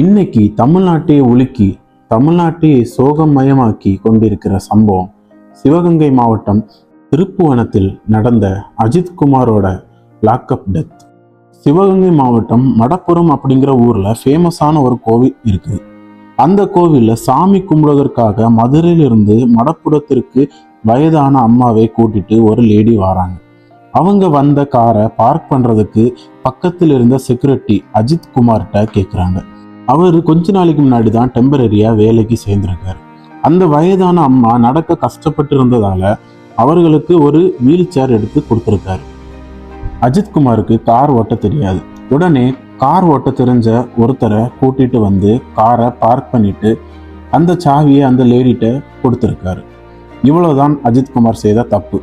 இன்னைக்கு தமிழ்நாட்டையே உலுக்கி தமிழ்நாட்டையே சோகமயமாக்கி கொண்டிருக்கிற சம்பவம் சிவகங்கை மாவட்டம் திருப்புவனத்தில் நடந்த அஜித்குமாரோட லாக்அப் டெத். சிவகங்கை மாவட்டம் மடப்புறம் அப்படிங்கிற ஊரில் ஃபேமஸான ஒரு கோவில் இருக்குது அந்த கோவிலில் சாமி கும்பிடுவதற்காக மதுரையிலிருந்து மடப்புறத்திற்கு வயதான அம்மாவை கூட்டிட்டு ஒரு லேடி வராங்க. அவங்க வந்த காரை பார்க் பண்ணுறதுக்கு பக்கத்தில் இருந்த செக்யூரிட்டி அஜித் குமார்கிட்ட கேட்குறாங்க அவர் கொஞ்ச நாளைக்கு முன்னாடி தான் டெம்பரரியாக வேலைக்கு சேர்ந்திருக்காரு. அந்த வயதான அம்மா நடக்க கஷ்டப்பட்டு இருந்ததால அவர்களுக்கு ஒரு வீல் சேர் எடுத்து கொடுத்துருக்காரு. அஜித்குமாருக்கு கார் ஓட்ட தெரியாது. உடனே கார் ஓட்ட தெரிஞ்ச ஒருத்தரை கூட்டிட்டு வந்து காரை பார்க் பண்ணிட்டு அந்த சாவியை அந்த லேடிட்ட கொடுத்துருக்காரு. இவ்வளோதான் அஜித்குமார் செய்த தப்பு.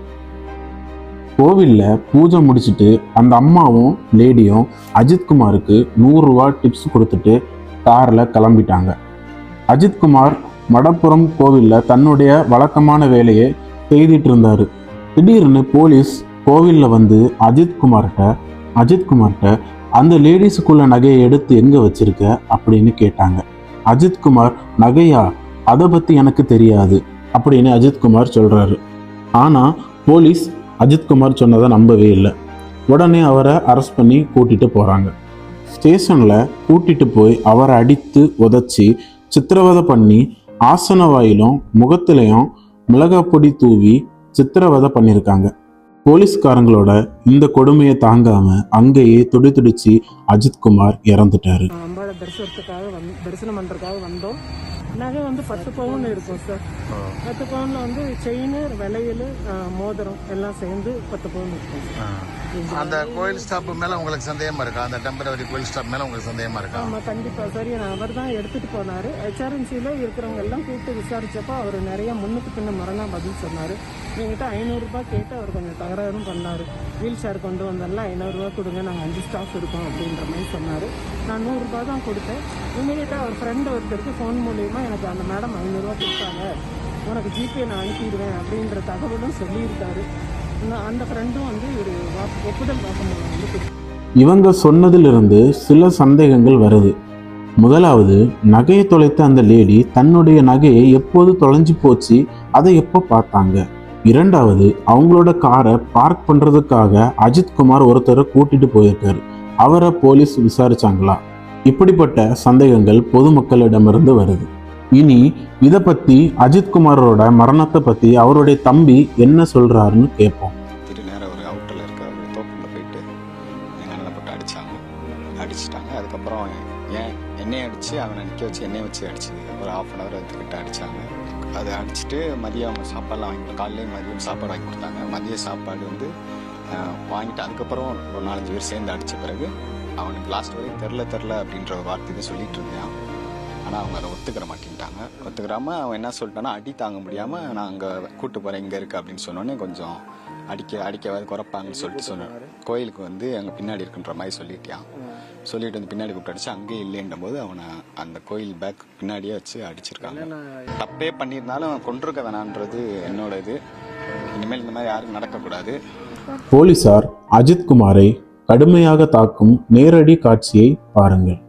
கோவில்ல பூஜை முடிச்சிட்டு அந்த அம்மாவும் லேடியும் அஜித்குமாருக்கு நூறுரூவா டிப்ஸ் கொடுத்துட்டு காரில் கிளம்பிட்டாங்க. அஜித்குமார் மடப்புறம் கோவிலில் தன்னுடைய வழக்கமான வேலையை செய்துட்டு இருந்தார். திடீர்னு போலீஸ் கோவிலில் வந்து அஜித்குமார்கிட்ட அஜித்குமார்கிட்ட அந்த லேடிஸுக்குள்ள நகையை எடுத்து எங்கே வச்சிருக்க? அப்படின்னு கேட்டாங்க. அஜித்குமார் நகையா? அதை பற்றி எனக்கு தெரியாது அப்படின்னு அஜித்குமார் சொல்கிறாரு ஆனால் போலீஸ் அஜித்குமார் சொன்னதை நம்பவே இல்லை. உடனே அவரை அரெஸ்ட் பண்ணி கூட்டிகிட்டு போகிறாங்க ஸ்டேஷனில் கூட்டிட்டு போய் அவரை அடித்து உதச்சி சித்திரவதை பண்ணி ஆசன வாயிலும் முகத்திலையும் மிளகாய் பொடி தூவி சித்திரவதை பண்ணியிருக்காங்க போலீஸ்காரங்களோட இந்த கொடுமையை தாங்காம அங்கேயே துடி துடிச்சு அஜித்குமார் இறந்துட்டாரு. அம்பாவை தரிசனத்துக்காக தரிசனம் பண்ணுறதுக்காக வந்தோம். நகை வந்து பத்து பவுன் இருக்கும் சார் பத்து பவுனில் வந்து செயின் வளையல் ஆஹ், மோதிரம் எல்லாம் சேர்ந்து பத்து பவுன் இருக்கும் அந்த கோயில் ஸ்டாப் மேல உங்களுக்கு சந்தேகமா இருக்கா? அந்த டெம்பரவரி கோயில் ஸ்டாப் மேல உங்களுக்கு சந்தேகமா இருக்கா? ஆமாம் கண்டிப்பாக சரி அவர் தான் எடுத்துகிட்டு போனார். ஹெச்ஆர்என்சியில் இருக்கிறவங்க எல்லாம் கூப்பிட்டு விசாரிச்சப்போ அவர் நிறைய முன்னுக்கு பின்ன மரணம் பதில் சொன்னார். என்கிட்ட ஐநூறுரூபா கேட்டு அவர் கொஞ்சம் தகராறும் பண்ணார். வீல் சேர் கொண்டு வந்தாலும் ஐநூறுரூவா கொடுங்க நாங்கள் அஞ்சு ஸ்டாஃப் இருக்கோம் அப்படின்ற மாதிரி சொன்னார். நான் நூறுரூபா தான் கொடுத்தேன். இமீடியட்டாக அவர் ஃப்ரெண்டு ஒருத்தருக்கு ஃபோன் மூலியமா எனக்கு அந்த மேடம் ஐநூறுரூவா கொடுத்தாங்க. உனக்கு ஜிபே நான் அனுப்பிடுவேன் அப்படின்ற தகவலும் சொல்லியிருக்காரு. அந்த ஃப்ரெண்டும் வந்து ஒரு ஒப்புதல் வாக்குமூலம் வந்து இவங்க சொன்னதிலிருந்து சில சந்தேகங்கள் வருது. முதலாவது நகையை தொலைத்த அந்த லேடி தன்னுடைய நகையை எப்போது தொலைஞ்சு போச்சு அதை எப்போ பார்த்தாங்க? இரண்டாவது அவங்களோட காரை பார்க் பண்ணுறதுக்காக அஜித்குமார் ஒருத்தரை கூட்டிட்டு போயிருக்காரு. அவரை போலீஸ் விசாரிச்சாங்களா? இப்படிப்பட்ட சந்தேகங்கள் பொதுமக்களிடமிருந்து வருது. இனி இதை பத்தி அஜித் குமாரோட மரணத்தை பத்தி அவருடைய தம்பி என்ன சொல்றாருன்னு கேட்போம். நேரம் போயிட்டு எங்கள் அண்ணனை போட்டு அடித்தாங்க அடிச்சிட்டாங்க. அதுக்கப்புறம் ஏன் என்னையை அடித்து அவனை நிற்க வச்சு என்னையை வச்சு அடிச்சு ஒரு ஆஃப் அன் ஹவர் அதுக்கிட்ட அடித்தாங்க அதை அடிச்சுட்டு மதியம் அவங்க சாப்பாடுலாம் வாங்கி கொடு- காலையிலேயும் மதியம் சாப்பாடு வாங்கி கொடுத்தாங்க. மதிய சாப்பாடு வந்து வாங்கிட்டு அதுக்கப்புறம் ஒரு நாலஞ்சு பேர் சேர்ந்து அடித்த பிறகு அவனுக்கு லாஸ்ட் வரைக்கும் தெரில தெரில அப்படின்ற ஒரு வார்த்தை சொல்லிட்டு இருந்தான். ஆனால் அவங்க அதை ஒத்துக்கிற மாட்டேன்ட்டாங்க. ஒத்துக்கிறாம அவன் என்ன சொல்லிட்டான்னா அடி தாங்க முடியாமல் நான் அங்கே கூட்டு போகிறேன் இங்கே இருக்கு அப்படின்னு சொன்னோடனே கொஞ்சம் அடிக்க அடிக்க குறைப்பாங்கன்னு சொல்லிட்டு சொன்னேன் கோயிலுக்கு வந்து அங்கே பின்னாடி இருக்குன்ற மாதிரி சொல்லிட்டியான் சொல்லிட்டு வந்து பின்னாடி கூப்பிட்டு அடிச்சு அங்கேயே இல்லைன்ற போது அவனை அந்த கோயில் பேக் பின்னாடியே வச்சு அடிச்சிருக்காங்க. தப்பே பண்ணியிருந்தாலும் கொண்டிருக்க வேணான்றது என்னோட இது. இனிமேல் இந்த மாதிரி யாரும் நடக்கக்கூடாது. போலீசார் அஜித் குமாரை கடுமையாக தாக்கும் நேரடி காட்சியை பாருங்கள்.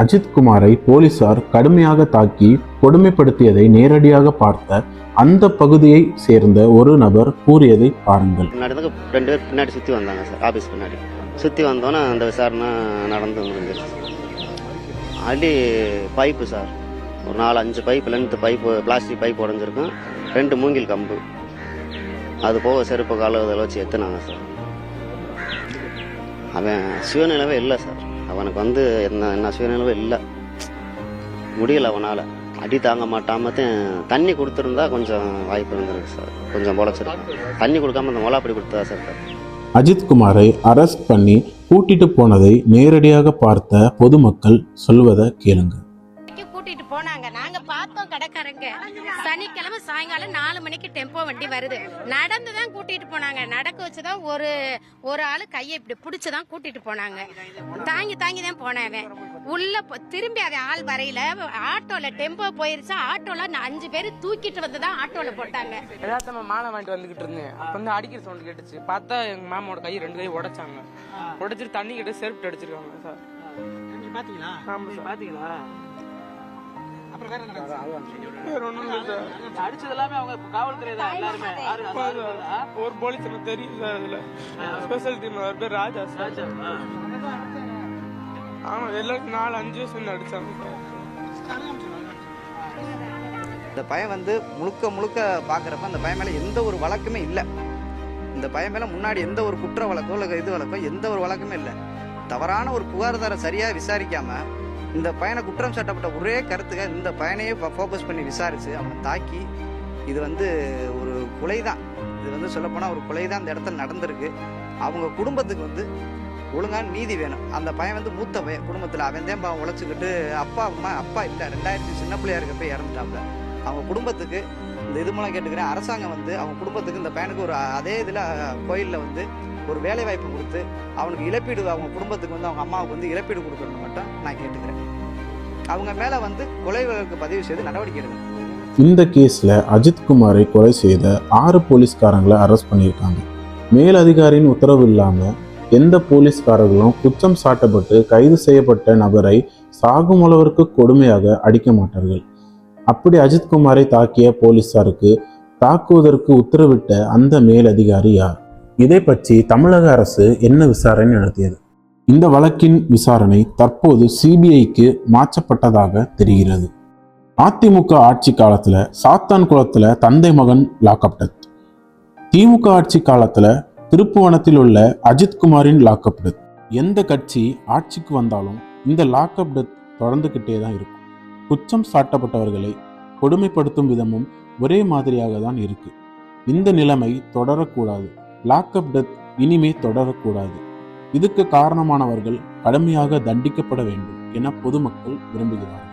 அஜித்குமாரை போலீசார் கடுமையாக தாக்கி கொடுமைப்படுத்தியதை நேரடியாக பார்த்த அந்த பகுதியை சேர்ந்த ஒரு நபர் கூறியதை பாருங்கள். முன்னாடி தான் ரெண்டு பேர் பின்னாடி சுற்றி வந்தாங்க சார் ஆஃபீஸ் பின்னாடி. சுற்றி வந்தோன்னே அந்த விசாரணை நடந்து முடிஞ்சிருச்சு. அடி பைப்பு சார் ஒரு நாலு அஞ்சு pipe length pipe plastic pipe உடஞ்சிருக்கும். ரெண்டு மூங்கில் கம்பு. அது போக செருப்பு கால இதெல்லாம் வச்சு எத்துனாங்க சார். அவன் சிவநிலவே இல்லை சார். அவனுக்கு வந்து என்ன என்ன சுயநிலவும் இல்லை. முடியல அவனால். அடி தாங்க மாட்டாம தண்ணி கொடுத்துருந்தா கொஞ்சம் வாய்ப்பு இருந்திருக்கு சார். கொஞ்சம் பொழைச்சிருக்கும் தண்ணி கொடுக்காம அந்த மொளாப்படி கொடுத்தா சார்? அஜித்குமாரை அரெஸ்ட் பண்ணி கூட்டிட்டு போனதை நேரடியாக பார்த்த பொதுமக்கள் சொல்வதை கேளுங்க. கூட்டிட்டு போனாங்க. நாங்க பார்த்தோம் கடைக்காரங்க. சனிக்கிழமை சாயங்காலம் நாலு மணிக்கு டெம்போ வண்டி வருது. நடந்து தான் கூட்டிட்டு போனாங்க. நடக்க வச்சுதான் ஒரு ஒரு ஆளு கையை இப்படி பிடிச்சுதான் கூட்டிட்டு போனாங்க. தாங்கி தாங்கி தான் போனவன் உள்ள போ- திரும்பி அவன் ஆள் வரையில ஆட்டோல டெம்போ போயிருச்சா. ஆட்டோல நான் அஞ்சு பேர் தூக்கிட்டு வந்து தான் ஆட்டோல போட்டாங்க. யதார்த்தமா மாலை வாங்கிட்டு வந்துகிட்டு இருந்தேன். அப்ப வந்து அடிக்கிற சவுண்ட் கேட்டுச்சு. பார்த்தா எங்க மாமாவோட கை ரெண்டு கை உடைச்சாங்க. உடைச்சிட்டு தண்ணி கிட்ட செருப்பு அடிச்சிருக்காங்க சார். பாத்தீங்களா? பாத்தீங்களா? அடிச்சது எல்லாமே அவங்க காவல்துறை தான் எல்லாருமே ஒரு போலீஸ் எனக்கு தெரியும் சார் அதுல. ஸ்பெஷல் டீம் அவர் பேர் ராஜா சார். ஆமா எல்லாரும் நாலு அஞ்சு வந்து அடிச்சாங்க இந்த பையன் வந்து முழுக்க முழுக்க பார்க்குறப்ப அந்த பையன் மேலே எந்த ஒரு வழக்குமே இல்லை. இந்த பையன் மேலே முன்னாடி எந்த ஒரு குற்ற வழக்கோ இல்லை இது வழக்கோ எந்த ஒரு வழக்குமே இல்லை. தவறான ஒரு புகார்தாரை சரியாக விசாரிக்காம இந்த பையனை குற்றம் சாட்டப்பட்ட ஒரே கருத்துக்க இந்த பையனையே ஃபோக்கஸ் பண்ணி விசாரித்து அவனை தாக்கி இது வந்து ஒரு கொலை தான் இது வந்து சொல்லப்போனால் ஒரு கொலை தான் இந்த இடத்துல நடந்திருக்கு. அவங்க குடும்பத்துக்கு வந்து ஒழுங்கான நீதி வேணும். அந்த பையன் வந்து மூத்த பையன் குடும்பத்தில் அவன் தான் உழைச்சிக்கிட்டு அப்பா அம்மா அப்பா இல்லை ரெண்டாயிரத்தி சின்ன பிள்ளையா இருக்கப்ப இறந்துட்டாப்ல. அவங்க குடும்பத்துக்கு இந்த இது மூலம் கேட்டுக்கிறேன் அரசாங்கம் வந்து அவங்க குடும்பத்துக்கு இந்த பையனுக்கு ஒரு அதே இதில் கோயிலில் வந்து ஒரு வேலை வாய்ப்பு கொடுத்து அவனுக்கு இழப்பீடு அவங்க குடும்பத்துக்கு வந்து அவங்க அம்மாவுக்கு வந்து இழப்பீடு கொடுக்கணும்னு மட்டும் நான் கேட்டுக்கிறேன். அவங்க மேலே வந்து கொலை வழக்கு பதிவு செய்து நடவடிக்கை எடுக்கணும் இந்த கேஸில் அஜித்குமாரை கொலை செய்த ஆறு போலீஸ்காரங்களை அரெஸ்ட் பண்ணியிருக்காங்க. மேலதிகாரியின் உத்தரவு இல்லாமல் எந்த போலீஸ்காரர்களும் குற்றம் சாட்டப்பட்டு கைது செய்யப்பட்ட நபரை சாகும் அளவிற்கு கொடுமையாக அடிக்க மாட்டார்கள். அப்படி அஜித்குமாரை தாக்கிய போலீஸாருக்கு தாக்குவதற்கு உத்தரவிட்ட அந்த மேலதிகாரி யார்? இதை பற்றி தமிழக அரசு என்ன விசாரணை நடத்தியது? இந்த வழக்கின் விசாரணை தற்போது சிபிஐக்கு மாற்றப்பட்டதாக தெரிகிறது. அதிமுக ஆட்சி காலத்தில் சாத்தான் குளத்தில் தந்தை மகன் லாக்அப் டெத் திமுக ஆட்சி காலத்தில் திருப்புவனத்தில் உள்ள அஜித்குமாரின் லாக்அப் டெத் எந்த கட்சி ஆட்சிக்கு வந்தாலும் இந்த லாக்அப் டெத் தொடர்ந்துகிட்டே தான் இருக்கும். குற்றம் சாட்டப்பட்டவர்களை கொடுமைப்படுத்தும் விதமும் ஒரே மாதிரியாக தான் இருக்கு. இந்த நிலைமை தொடரக்கூடாது. லாக்அப் டெத் இனிமே தொடரக்கூடாது. இதுக்கு காரணமானவர்கள் கடுமையாக தண்டிக்கப்பட வேண்டும் என பொதுமக்கள் விரும்புகிறார்கள்.